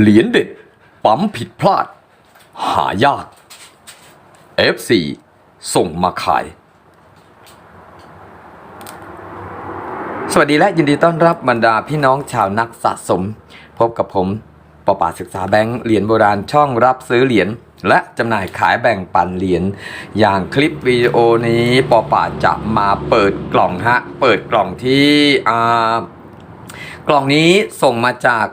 เหรียญเด็ด ปั๊มผิดพลาด หายาก F4 ส่งมาขาย สวัสดีและยินดีต้อนรับบรรดาพี่น้องชาวนักสะสม พบกับผมปอป่าศึกษาแบงค์เหรียญโบราณช่องรับซื้อเหรียญและจำหน่ายขายแบ่งปันเหรียญอย่างคลิปวิดีโอนี้ปอป่าจะมาเปิดกล่องฮะ เปิดกล่องที่อ่ากล่องนี้ส่งมาจาก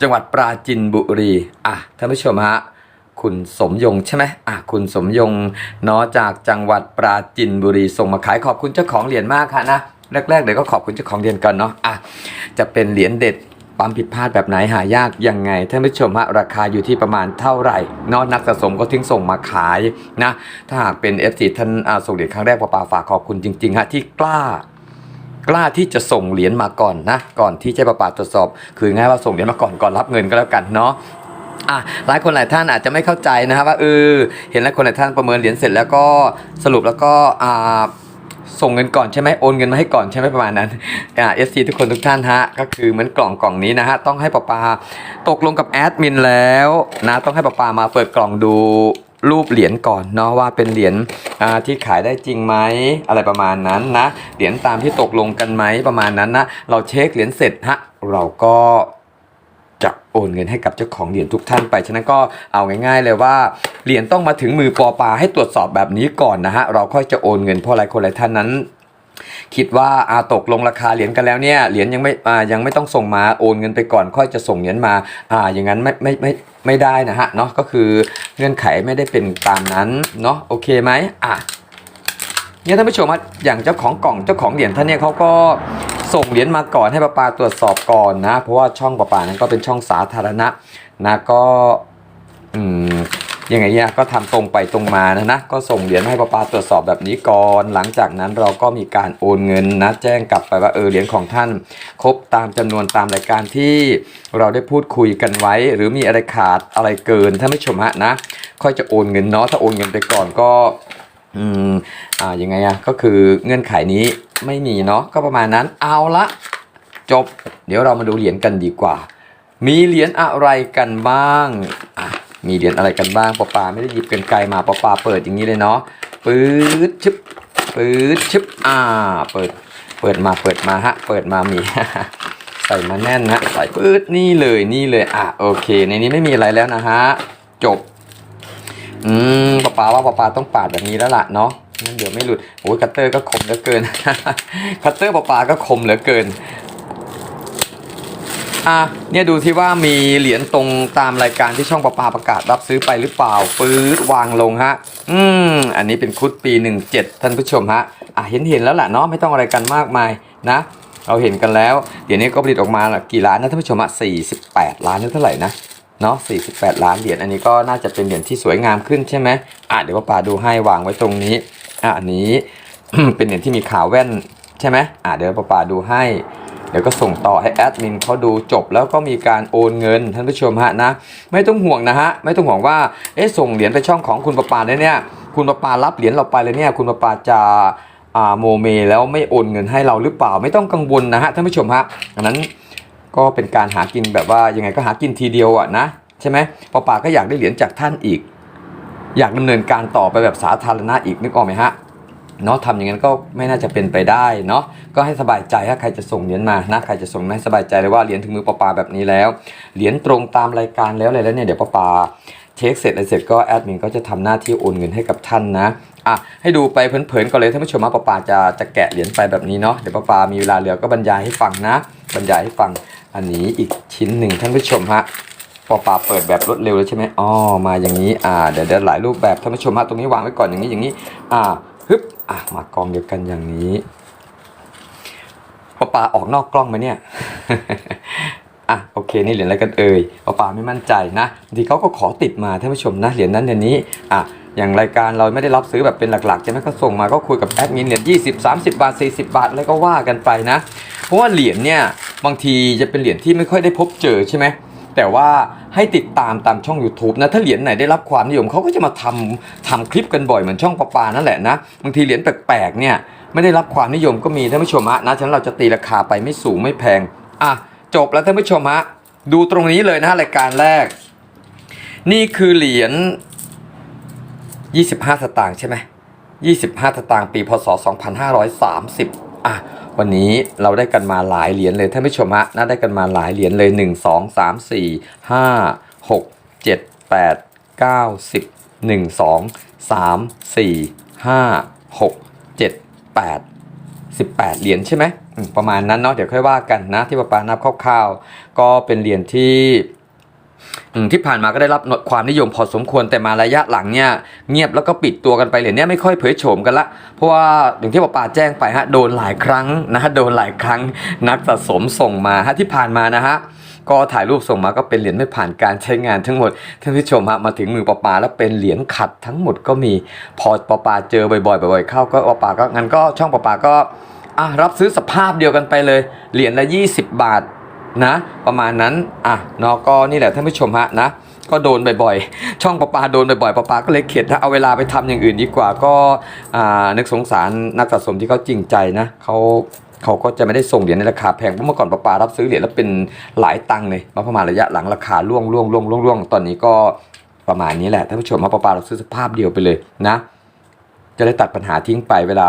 จังหวัดปราจินบุรีอะท่านผู้ชมฮะคุณสมยงใช่ไหมอะคุณสมยงเนาะจากจังหวัดปราจินบุรีส่งมาขายขอบคุณเจ้าของเหรียญมากค่ะนะแรกๆเดี๋ยวก็ขอบคุณเจ้าของเหรียญก่อนเนาะอะจะเป็นเหรียญเด็ดปั๊มผิดพลาดแบบไหนหายากยังไงท่านผู้ชมฮะราคาอยู่ที่ประมาณเท่าไหร่เนอะนักสะสมก็ทิ้งส่งมาขายนะถ้าหากเป็น FC ท่านอ่าส่งเหรียญครั้งแรกปาปาฝากขอบคุณจริงๆฮะที่กล้า กล้าที่จะส่งเหรียญมาก่อนนะก่อนที่จะประปาตรวจสอบ คือง่ายว่าส่งเหรียญมาก่อนก่อนรับเงินก็แล้วกันเนาะอะหลายคนหลายท่านอาจจะไม่เข้าใจนะครับว่าเออเห็นหลายคนหลายท่านประเมินเหรียญเสร็จแล้วก็สรุปแล้วก็อ่าส่งเงินก่อนใช่ไหมโอนเงินมาให้ก่อนใช่ไหมประมาณนั้นอ่าเอสซีทุกคนทุกท่านฮะก็คือเหมือนกล่องกล่องนี้นะฮะต้องให้ปปาตกลงกับแอดมินแล้วนะต้องให้ปปามาเปิดกล่องดู รูปเหรียญก่อนเนาะว่าเป็นเหรียญที่ขายได้จริงไหมอะไรประมาณนั้นนะเหรียญตามที่ตกลงกันไหมประมาณนั้นนะเราเช็คเหรียญเสร็จฮะเราก็จะโอนเงินให้กับเจ้าของเหรียญทุกท่านไป ฉะนั้นก็เอาง่ายๆเลยว่าเหรียญต้องมาถึงมือปอปาให้ตรวจสอบแบบนี้ก่อนนะฮะเราค่อยจะโอนเงินเพราะหลายคนหลายท่านนั้น คิดว่าอาตกลงราคาเหรียญกันแล้วเนี่ยเหรียญยังไม่อ่ายังไม่ต้องส่งมาโอนเงินไปก่อนค่อยจะส่งเหรียญมาอ่าอย่างนั้นไม่ไม่ไม่ไม่ได้นะฮะเนาะก็คือเงื่อนไขไม่ได้เป็นตามนั้นเนาะโอเคไหมอะเนี่ยท่านผู้ชมอย่างเจ้าของกล่องเจ้าของเหรียญท่านเนี่ยเขาก็ส่งเหรียญมาก่อนให้ประปาตรวจสอบก่อนนะ เพราะว่าช่องประปานั้นก็เป็นช่องสาธารณะนะก็อืม ยังไงเนี่ยก็ทำตรงไปตรงมานะนะก็ส่งเหรียญให้ประปาตรวจสอบแบบนี้ก่อน หลังจากนั้นเราก็มีการโอนเงินนะแจ้งกลับไปว่าเออเหรียญของท่าน ครบตามจำนวนตามรายการที่เราได้พูดคุยกันไว้ หรือมีอะไรขาดอะไรเกินท่านผู้ชมฮะนะ ค่อยจะโอนเงินเนาะถ้าโอนเงินไปก่อนก็อืมอ่ายังไงอะก็คือเงื่อนไขนี้ไม่มีเนาะก็ประมาณนั้นเอาละจบ เดี๋ยวเรามาดูเหรียญกันดีกว่า มีเหรียญอะไรกันบ้าง มีเหรียญอะไรกันบ้างปอปาไม่ได้หยิบกันไกลมาปอปาเปิดอย่างนี้เลยเนาะปื๊ดชึบปื๊ดชึบอ่า เปิด เปิดมาเปิดมาฮะ เปิดมามีใส่มาแน่นฮะใส่ปื๊ดนี่เลยนี่เลยอะโอเค ในนี้ไม่มีอะไรแล้วนะฮะจบ อืมปะปาว่าปะปาต้องปาดแบบนี้แล้วล่ะเนาะงั้นเดี๋ยวไม่หลุดโอ้ยคัตเตอร์ก็คมเหลือเกิน คัตเตอร์ปะปาก็คมเหลือเกิน อะเนี่ยดูที่ว่ามีเหรียญตรงตามรายการที่ช่องปะปาประกาศรับซื้อไปหรือเปล่าปื๊ดวางลงฮะ อืม อันนี้เป็นคุดปี 17 ท่านผู้ชมฮะ อะเห็นเห็นแล้วแหละเนาะไม่ต้องอะไรกันมากมายนะ เราเห็นกันแล้ว เดี๋ยวนี้ก็ผลิตออกมาละกี่ล้านนะท่านผู้ชมอะ48 ล้านนี่เท่าไหร่นะเนาะ48 ล้านเหรียญอันนี้ก็น่าจะเป็นเหรียญที่สวยงามขึ้นใช่ไหมอะเดี๋ยวป้าปาดูให้วางไว้ตรงนี้อะอันนี้เป็นเหรียญที่มีขาวแว่นใช่ไหมอะเดี๋ยวป้าปาดูให้ เดี๋ยวก็ส่งต่อให้แอดมินเขาดูจบแล้วก็มีการโอนเงินท่านผู้ชมฮะนะ ไม่ต้องห่วงนะฮะ ไม่ต้องห่วงว่าเอ๊ะส่งเหรียญไปช่องของคุณป้าปาเนี่ยคุณป้าปารับเหรียญเราไปเลยเนี่ยคุณป้าปาจะอาโมเมแล้วไม่โอนเงินให้เราหรือเปล่าไม่ต้องกังวลนะฮะท่านผู้ชมฮะอันนั้นก็เป็นการหากินแบบว่ายังไงก็หากินทีเดียวอะนะใช่ไหมปอปาก็อยากได้เหรียญจากท่านอีก อยากดำเนินการต่อไปแบบสาธารณะอีกนึกออกไหมฮะ เนาะทำอย่างนั้นก็ไม่น่าจะเป็นไปได้เนาะก็ให้สบายใจถ้าใครจะส่งเหรียญมานะใครจะส่งให้สบายใจเลยว่าเหรียญถึงมือปอปาแบบนี้แล้วเหรียญตรงตามรายการแล้วอะไรแล้วเนี่ยเดี๋ยวปอปาเช็คเสร็จอะไรเสร็จก็แอดมินก็จะทำหน้าที่โอนเงินให้กับท่านนะอะให้ดูไปเผินๆก่อนเลยท่านผู้ชมว่าปอปาจะจะแกะเหรียญไปแบบนี้เนาะเดี๋ยวปอปามีเวลาเหลือก็บรรยายให้ฟังนะ บรรยายให้ฟังอันนี้อีกชิ้นหนึ่งท่านผู้ชมฮะปอปาเปิดแบบรวดเร็วเลยใช่ไหมอ๋อมาอย่างนี้อ่าเดี๋ยวเดี๋ยวหลายรูปแบบท่านผู้ชมฮะตรงนี้วางไว้ก่อนอย่างนี้อย่างนี้อ่าฮึบ อะมากองเดียวกันอย่างนี้ปอปาออกนอกกล้องไหมาเนี่ยอะโอเคนี่เหรียญอะไรกันเอ่ยปอปาไม่มั่นใจนะทีเขาก็ขอติดมาท่านผู้ชมนะเหรียญนั้นเหรียญนี้อะอย่างรายการเราไม่ได้รับซื้อแบบเป็นหลักๆใช่ไหมก็ส่งมาก็คุยกับแอดมินเหรียญ20 30บสาสิบาท40บาทอะไรก็ว่ากันไปนะ เพราะว่าเหรียญเนี่ยบางทีจะเป็นเหรียญที่ไม่ค่อยได้พบเจอใช่ไหม แต่ว่าให้ติดตามตามช่อง YouTube นะ ถ้าเหรียญไหนได้รับความนิยมเขาก็จะมาทำทำคลิปกันบ่อยเหมือนช่องปะปานั่นแหละนะ บางทีเหรียญแปลกๆเนี่ยไม่ได้รับความนิยมก็มีท่านผู้ชมฮะนะฉะนั้นเราจะตีราคาไปไม่สูงไม่แพงอะจบแล้วท่านผู้ชมฮะดูตรงนี้เลยนะฮะรายการแรก นี่คือเหรียญ 25 สตางค์ใช่ไหม25 สตางค์ปีพศ 2530อะ วันนี้เราได้กันมาหลายเหรียญเลยท่านผู้ชมฮะน่าได้กันมาหลายเหรียญเลย 1 2 3 4 5 6 7 8 9 10 1 2 3 4 5 6 7 8 18 เหรียญใช่ไหมประมาณนั้นเนาะเดี๋ยวค่อยว่ากันนะที่ป้าปานับคร่าวๆก็เป็นเหรียญที่ ที่ผ่านมาก็ได้รับความนิยมพอสมควรแต่มาระยะหลังเนี่ยเงียบแล้วก็ปิดตัวกันไปเหรียญเนี้ยไม่ค่อยเผยโฉมกันละ เพราะว่าอย่างที่ป้าปาแจ้งไปฮะโดนหลายครั้งนะฮะโดนหลายครั้งนักสะสมส่งมาฮะที่ผ่านมานะฮะก็ถ่ายรูปส่งมาก็เป็นเหรียญไม่ผ่านการใช้งานทั้งหมดท่านผู้ชมฮะมาถึงมือป้าปาแล้วเป็นเหรียญขัดทั้งหมดก็มีพอป้าปาเจอบ่อยๆบ่อยๆเข้าก็ป้าปาก็งั้นก็ช่องป้าปาก็อะรับซื้อสภาพเดียวกันไปเลยเหรียญละ 20 บาท นะ ประมาณนั้นอะเนาะก็นี่แหละท่านผู้ชมฮะนะก็โดนบ่อยๆ ช่องประปาโดนบ่อยๆประปาก็เลยเข็ดนะเอาเวลาไปทำอย่างอื่นดีกว่า ก็อ่านึกสงสารนักสะสมที่เขาจริงใจนะเขาเขาก็จะไม่ได้ส่งเหรียญในราคาแพงเพราะเมื่อก่อนประปารับซื้อเหรียญแล้วเป็นหลายตังค์เลยมาประมาณระยะหลังราคาล่วงล่วงล่วงล่วงล่วงตอนนี้ก็ประมาณนี้แหละท่านผู้ชมมาประปาเราซื้อสภาพเดียวไปเลยนะ จะได้ตัดปัญหาทิ้งไปเวลา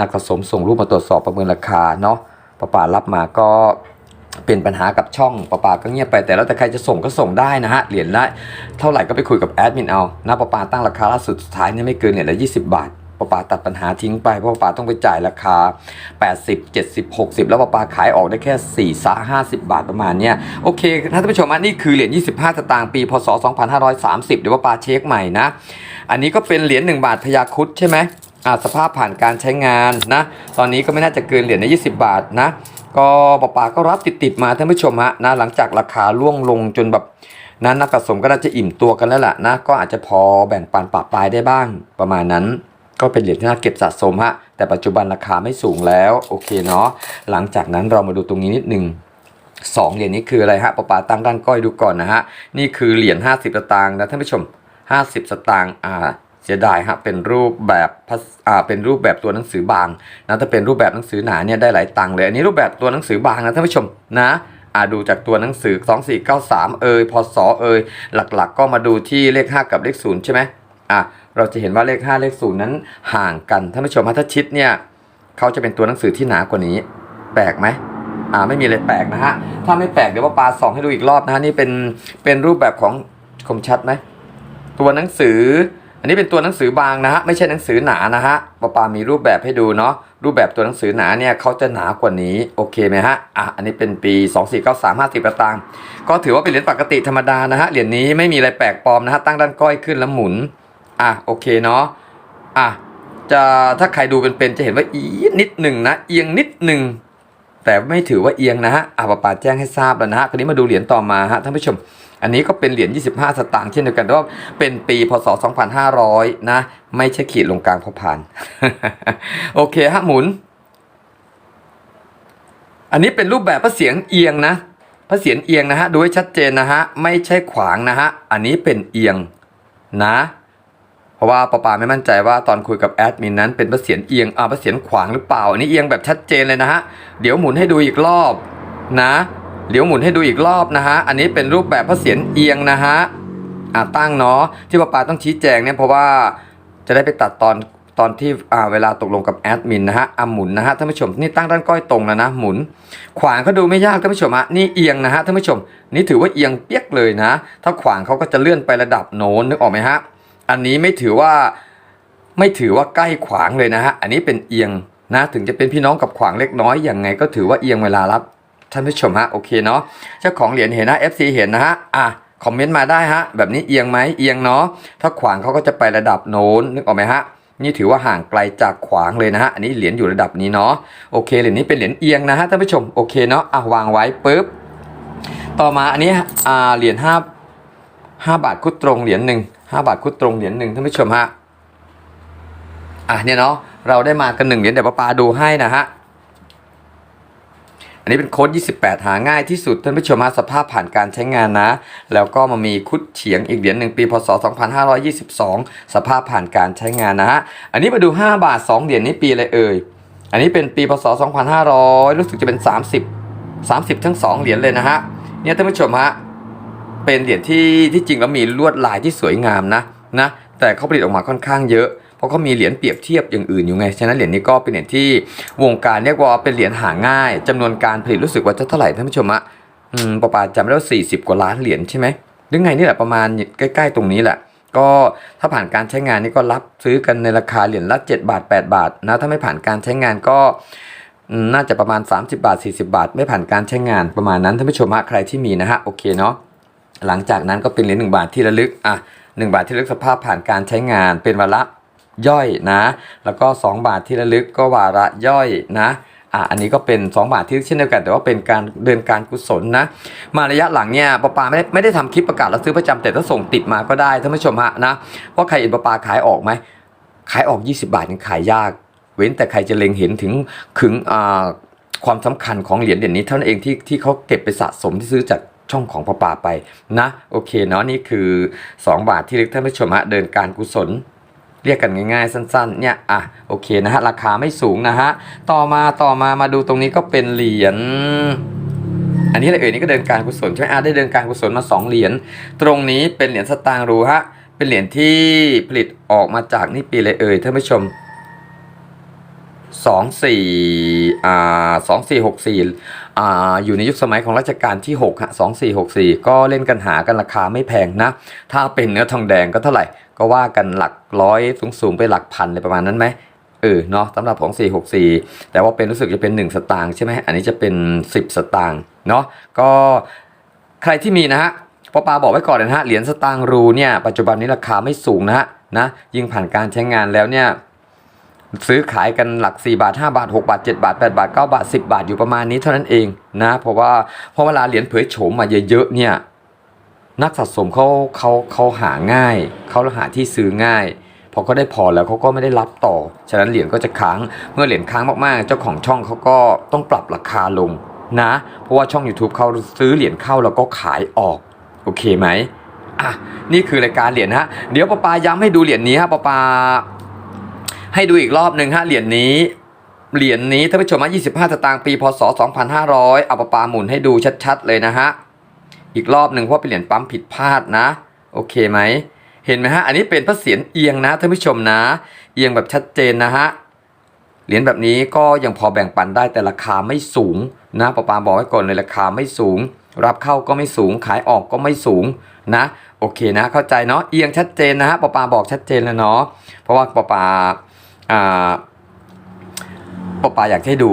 นักสะสมส่งรูปมาตรวจสอบประเมินราคาเนาะปะปารับมาก็ เป็นปัญหากับช่องปะปาก็เงียบไปแต่แล้วแต่ใครจะส่งก็ส่งได้นะฮะเหรียญละเท่าไหร่ก็ไปคุยกับแอดมินเอานะปะปาตั้งราคาล่าสุดสุดท้ายเนี่ยไม่เกินเหรียญละ20 บาทปะปาตัดปัญหาทิ้งไปเพราะปะปาต้องไปจ่ายราคา 80 70 60 แล้วปะปาขายออกได้แค่4 3 50 บาทประมาณเนี้ยโอเคท่านผู้ชมอันนี่คือเหรียญ 25สตางค์ปี พศ 2530 เดี๋ยวปะปาเช็คใหม่นะ อันนี้ก็เป็นเหรียญ1บาทพยาคุดใช่ไหมอ่าสภาพผ่านการใช้งานนะ ตอนนี้ก็ไม่น่าจะเกินเหรียญใน 20 บาทนะ ก็ปะปาก็รับติดติดๆมาท่านผู้ชมฮะนะหลังจากราคาล่วงลงจนแบบนั้นนักสะสมก็น่าจะอิ่มตัวกันแล้วล่ะนะก็อาจจะพอแบ่งปันปะปลายได้บ้าง ประมาณนั้น ก็เป็นเหรียญที่น่าเก็บสะสมฮะแต่ปัจจุบันราคาไม่สูงแล้วโอเคเนาะหลังจากนั้นเรามาดูตรงนี้นิดหนึ่งสองเหรียญนี้คืออะไรฮะปะปาตั้งด้านก้อยดูก่อนนะฮะนี่คือเหรียญ50สตางค์นะท่านผู้ชม 50 สตางค์อ่า เสียดายฮะเป็นรูปแบบพัสอ่าเป็นรูปแบบตัวหนังสือบางนะถ้าเป็นรูปแบบหนังสือหนาเนี่ยได้หลายตังค์เลย อันนี้รูปแบบตัวหนังสือบางนะท่านผู้ชมนะอ่าดูจากตัวหนังสือ 2493 เอยพศเอยหลักๆ ก็มาดูที่เลข 5 กับเลข 0 ใช่ไหมอะเราจะเห็นว่าเลข 5 เลข 0 นั้นห่างกันท่านผู้ชมถ้าชิดเนี่ยเขาจะเป็นตัวหนังสือที่หนากว่านี้ แปลกไหมอ่าไม่มีอะไรแปลกนะฮะ ถ้าไม่แปลกเดี๋ยวว่าปาส่องให้ดูอีกรอบนะฮะนี่เป็นเป็นรูปแบบของคมชัดไหมตัวหนังสือ อันนี้เป็นตัวหนังสือบางนะฮะไม่ใช่หนังสือหนานะฮะปาปามีรูปแบบให้ดูเนาะรูปแบบตัวหนังสือหนาเนี่ยเขาจะหนากว่านี้โอเคไหมฮะอะอันนี้เป็นปี 2493 50กระตังก็ถือว่าเป็นเหรียญปกติธรรมดานะฮะเหรียญนี้ไม่มีอะไรแปลกปลอมนะฮะตั้งด้านก้อยขึ้นแล้วหมุนอะโอเคเนาะอะจะถ้าใครดูเป็นๆจะเห็นว่าอีนิดหนึ่งนะเอียงนิดหนึ่งแต่ไม่ถือว่าเอียงนะฮะอาปาปาแจ้งให้ทราบแล้วนะฮะคราวนี้มาดูเหรียญต่อมาฮะท่านผู้ชม อันนี้ก็เป็นเหรียญ 25 สตางค์เช่นเดียวกันแต่ว่าเป็นปีพศ 2500 นะ ไม่ใช่ขีดลงกลางพอผ่าน โอเคฮะหมุน อันนี้เป็นรูปแบบพระเสียงเอียงนะพระเสียงเอียงนะฮะดูให้ชัดเจนนะฮะไม่ใช่ขวางนะฮะอันนี้เป็นเอียงนะ เพราะว่าปาปาไม่มั่นใจว่าตอนคุยกับแอดมินนั้นเป็นพระเสียรเอียงอ่าพระเสียรขวางหรือเปล่า อันนี้เอียงแบบชัดเจนเลยนะฮะเดี๋ยวหมุนให้ดูอีกรอบนะ เดี๋ยวหมุนให้ดูอีกรอบนะฮะ อันนี้เป็นรูปแบบพระเสียรเอียงนะฮะอ่าตั้งเนาะที่ปาปาต้องชี้แจงเนี่ยเพราะว่าจะได้ไปตัดตอนตอนที่อ่าเวลาตกลงกับแอดมินนะฮะอ่าหมุนนะฮะท่านผู้ชมนี่ตั้งด้านก้อยตรงแล้วนะหมุน ขวางก็ดูไม่ยากท่านผู้ชมฮะนี่เอียงนะฮะท่านผู้ชม นี่ถือว่าเอียงเปียกเลยนะ ถ้าขวางเขาก็จะเลื่อนไประดับโน้นนึกออกไหมฮะอันนี้ไม่ถือว่าไม่ถือว่าใกล้ขวางเลยนะฮะอันนี้เป็นเอียงนะถึงจะเป็นพี่น้องกับขวางเล็กน้อยอย่างไง ก็ถือว่าเอียงเวลารับ ท่านผู้ชมฮะโอเคเนาะเจ้าของเหรียญเห็นนะ FC เห็นนะฮะอะคอมเมนต์มาได้ฮะ แบบนี้เอียงไหมเอียงเนาะถ้าขวางเขาก็จะไประดับโน้นนึกออกไหมฮะนี่ถือว่าห่างไกลจากขวางเลยนะฮะ อันนี้เหรียญอยู่ระดับนี้เนาะ โอเค เหรียญนี้เป็นเหรียญเอียงนะฮะท่านผู้ชม โอเคเนาะ อะวางไว้ปุ๊บ ต่อมาอันนี้อ่าเหรียญห้าห้าบาทคุดตรงเหรียญหนึ่งห้าบาทคุดตรงเหรียญหนึ่งท่านผู้ชมฮะ อะเนี่ยเนาะ เราได้มากันหนึ่งเหรียญเดี๋ยวป้าปาดูให้นะฮะ อันนี้เป็นโค้ด 28 หาง่ายที่สุดท่านผู้ชมฮะสภาพผ่านการใช้งานนะ แล้วก็มามีคุดเฉียงอีกเหรียญหนึ่งปีพศ 2522 สภาพผ่านการใช้งานนะฮะอันนี้มาดู 5 บาท 2 เหรียญนี้ปีอะไรเอ่ยอันนี้เป็นปีพศ 2500 รู้สึกจะเป็น 30 30 ทั้ง 2 เหรียญเลยนะฮะเนี่ยท่านผู้ชมฮะเป็นเหรียญที่ที่จริงแล้วมีลวดลายที่สวยงามนะนะแต่เขาผลิตออกมาค่อนข้างเยอะ เพราะเขามีเหรียญเปรียบเทียบอย่างอื่นอยู่ไง ฉะนั้นเหรียญนี้ก็เป็นเหรียญที่วงการเรียกว่าเป็นเหรียญหาง่ายจำนวนการผลิตรู้สึกว่าจะเท่าไหร่ท่านผู้ชมอะอืมปะปาณจำได้ว่า40กว่าล้านเหรียญใช่ไหมหรือไงนี่แหละประมาณใกล้ๆตรงนี้แหละก็ถ้าผ่านการใช้งานนี่ก็รับซื้อกันในราคาเหรียญละ7บาท 8 บาทนะถ้าไม่ผ่านการใช้งานก็น่าจะประมาณ 30 บาท 40 บาท ไม่ผ่านการใช้งานประมาณนั้นท่านผู้ชมฮะใครที่มีนะฮะโอเคเนาะหลังจากนั้นก็เป็นเหรียญ1บาทที่ระลึกอะ1บาทที่ระลึกสภาพผ่านการใช้งานเป็นวาระ ย่อยนะ แล้วก็ 2 บาทที่ระลึกก็วาระย่อยนะอะอันนี้ก็เป็น 2 บาทที่เช่นเดียวกัน แต่ว่าเป็นการเดินการกุศลนะ มาระยะหลังเนี่ยปปาไม่ได้ไม่ได้ทำคลิปประกาศรับซื้อประจำแต่ถ้าส่งติดมาก็ได้ท่านผู้ชมฮะนะว่าใครเห็นปปาขายออกไหมขายออก 20 บาทยังขายยาก เว้นแต่ใครจะเล็งเห็นถึงถึงอ่าความสำคัญของเหรียญเหรียญนี้เท่านั้นเองที่ที่เขาเก็บไปสะสมที่ซื้อจากช่องของปปาไปนะ โอเคเนาะนี่คือ 2 บาทที่ลึกท่านผู้ชมฮะเดินการกุศล เรียกกันง่ายๆ สั้นๆ เนี่ยอะโอเคนะฮะราคาไม่สูงนะฮะต่อมาต่อมามาดูตรงนี้ก็เป็นเหรียญอันนี้อะไรเอ่ยนี่ก็เดินการกุศลใช่ไหมอะได้เดินการกุศลมา 2 เหรียญตรงนี้เป็นเหรียญสตางค์รูฮะเป็นเหรียญที่ผลิตออกมาจากนี่ปีอะไรเอ่ยท่านผู้ชมสองสี่อ่าสองสี่หกสี่อ่าอยู่ในยุคสมัยของรัชกาลที่6ฮะสองสี่หกสี่ก็เล่นกันหากันราคาไม่แพงนะ ถ้าเป็นเนื้อทองแดงก็เท่าไหร่ ก็ว่ากันหลักร้อยสูงสูงๆไปหลักพันเลยประมาณนั้นไหมเออเนาะสำหรับของ 4 6 4 แต่ว่าเป็นรู้สึกจะเป็น 1 สตางค์ใช่ไหมอันนี้จะเป็น 10 สตางค์เนาะก็ใครที่มีนะฮะปอปาบอกไว้ก่อนเลยนะฮะเหรียญสตางค์รูเนี่ยปัจจุบันนี้ราคาไม่สูงนะฮะนะยิ่งผ่านการใช้งานแล้วเนี่ยซื้อขายกันหลัก 4 บาท 5 บาท 6 บาท 7 บาท 8 บาท 9 บาท 10 บาทอยู่ประมาณนี้เท่านั้นเองนะเพราะว่าพอเวลาเหรียญเผยโฉมมาเยอะๆเนี่ย นักสะสมเขาเขาเขาหาง่าย เขาหาที่ซื้อง่ายพอเขาได้พอแล้วเขาก็ไม่ได้รับต่อ ฉะนั้นเหรียญก็จะค้างเมื่อเหรียญค้างมากๆ เจ้าของช่องเขาก็ต้องปรับราคาลงนะ เพราะว่าช่อง YouTube เขาซื้อเหรียญเข้าแล้วก็ขายออกโอเคไหมอะนี่คือรายการเหรียญฮะเดี๋ยวปาปาย้ำให้ดูเหรียญนี้ฮะปาปาให้ดูอีกรอบหนึ่งฮะเหรียญนี้เหรียญนี้ท่านผู้ชมฮะ25สตางค์ปีพศ 2500 เอาปะปาหมุนให้ดูชัดๆเลยนะฮะ อีกรอบหนึ่งเพราะเป็นเหรียญปั๊มผิดพลาดนะ โอเคไหม เห็นไหมฮะ อันนี้เป็นพระเศียรเอียงนะท่านผู้ชมนะ เอียงแบบชัดเจนนะฮะ เหรียญแบบนี้ก็ยังพอแบ่งปันได้แต่ราคาไม่สูงนะปะปาบอกไว้ก่อนเลยราคาไม่สูง รับเข้าก็ไม่สูง ขายออกก็ไม่สูงนะ โอเคนะ เข้าใจเนาะ เอียงชัดเจนนะฮะปะปาบอกชัดเจนแล้วเนาะ เพราะว่าปะปาอ่าปอปาอยากให้ดู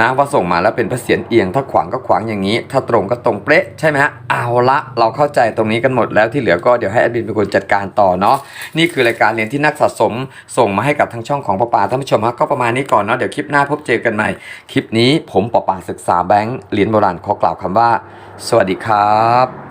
นะว่าส่งมาแล้วเป็นพระเศียรเอียง ถ้าขวางก็ขวางอย่างนี้ ถ้าตรงก็ตรงเป๊ะใช่ไหมฮะเอาละเราเข้าใจตรงนี้กันหมดแล้วที่เหลือก็เดี๋ยวให้อดมินเป็นคนจัดการต่อเนาะนี่คือรายการเรียนที่นักสะสมส่งมาให้กับทางช่องของปอปาท่านผู้ชมฮะก็ประมาณนี้ก่อนเนาะเดี๋ยวคลิปหน้าพบเจอกันใหม่คลิปนี้ผมปอปาศึกษาแบงค์เหรียญโบราณขอกล่าวคำว่า สวัสดีครับ